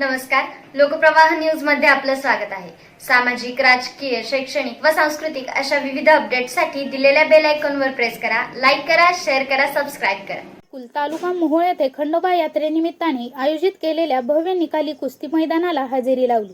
नमस्कार. लोकप्रवाह न्यूजमध्ये आपलं स्वागत आहे. सामाजिक राजकीय शैक्षणिक व सांस्कृतिक अशा विविध अपडेटसाठी दिलेल्या बेल आयकॉनवर प्रेस करा लाईक करा शेअर करा सबस्क्राईब करा. कुल तालुका मोहोळ येथे खंडोबा यात्रेनिमित्ताने आयोजित केलेल्या भव्य निकाली कुस्ती मैदानाला हजेरी लावली.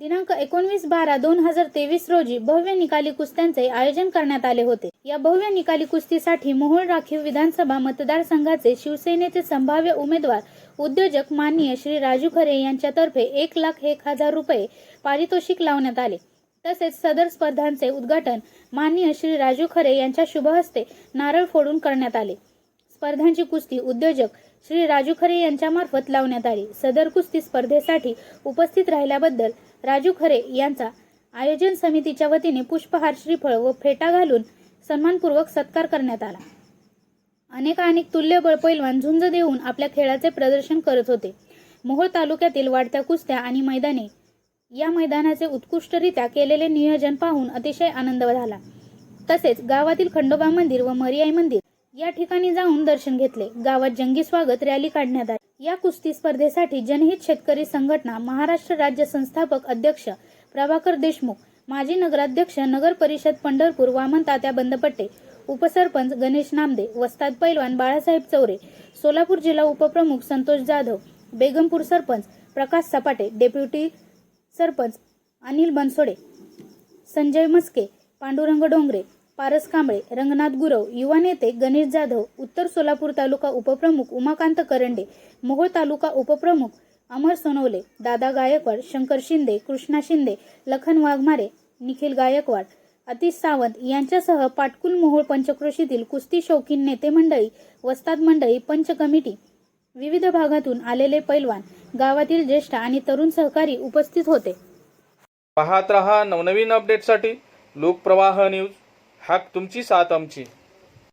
दिनांक एकोणवीस बारा दोन हजार तेवीस रोजी भव्य निकाली कुस्त्यांचे आयोजन करण्यात आले होते. या भव्य निकाली कुस्तीसाठी मोहोळ राखीव विधानसभा मतदारसंघाचे शिवसेनेचे संभाव्य उमेदवार उद्योजक माननीय श्री राजू खरे यांच्यातर्फे एक लाख एक हजार रुपये पारितोषिक लावण्यात आले. तसेच सदर स्पर्धांचे उद्घाटन माननीय श्री राजू खरे यांच्या शुभहस्ते नारळ फोडून करण्यात आले. स्पर्धांची कुस्ती उद्योजक श्री राजू खरे यांच्यामार्फत लावण्यात आली. सदर कुस्ती स्पर्धेसाठी उपस्थित राहिल्याबद्दल राजू खरे यांचा आयोजन समितीच्या वतीने पुष्पहार श्रीफळ व फेटा घालून सन्मानपूर्वक सत्कार करण्यात आला. अनेकानेक तुल्यबळ पैलवान झुंज देऊन आपल्या खेळाचे प्रदर्शन करत होते. मोहोळ तालुक्यातील वाढत्या कुस्त्या आणि मैदाने या मैदानाचे उत्कृष्टरित्या केलेले नियोजन पाहून अतिशय आनंद झाला. तसेच गावातील खंडोबा मंदिर व मरियाई मंदिर या ठिकाणी जाऊन दर्शन घेतले. गावात जंगी स्वागत रॅली काढण्यात आली. या कुस्ती स्पर्धेसाठी जनहित शेतकरी संघटना महाराष्ट्र राज्य संस्थापक अध्यक्ष प्रभाकर देशमुख माजी नगराध्यक्ष नगर परिषद पंढरपूर वामन तात्या बंदपट्टे उपसरपंच गणेश नामदे वस्ताद पैलवान बाळासाहेब चौरे सोलापूर जिल्हा उपप्रमुख संतोष जाधव बेगमपूर सरपंच प्रकाश सपाटे डेप्युटी सरपंच अनिल बनसोडे संजय मस्के पांडुरंग डोंगरे पारस कांबळे रंगनाथ गुरव युवा नेते गणेश जाधव उत्तर सोलापूर तालुका उपप्रमुख उमाकांत करंडे मोहोळ तालुका उपप्रमुख अमर सोनवले दादा गायकवाड शंकर शिंदे कृष्णा शिंदे लखन वाघमारे निखिल गायकवाड अतिश सावंत यांच्यासह पाटकुल मोहोळ पंचक्रोशीतील कुस्ती शौकीन नेते मंडळी वस्ताद मंडळी पंच कमिटी विविध भागातून आलेले पैलवान गावातील ज्येष्ठ आणि तरुण सहकारी उपस्थित होते. पाहत रहा नवनवीन अपडेटसाठी लोकप्रवाह न्यूज हॅक तुमची साथ आमची.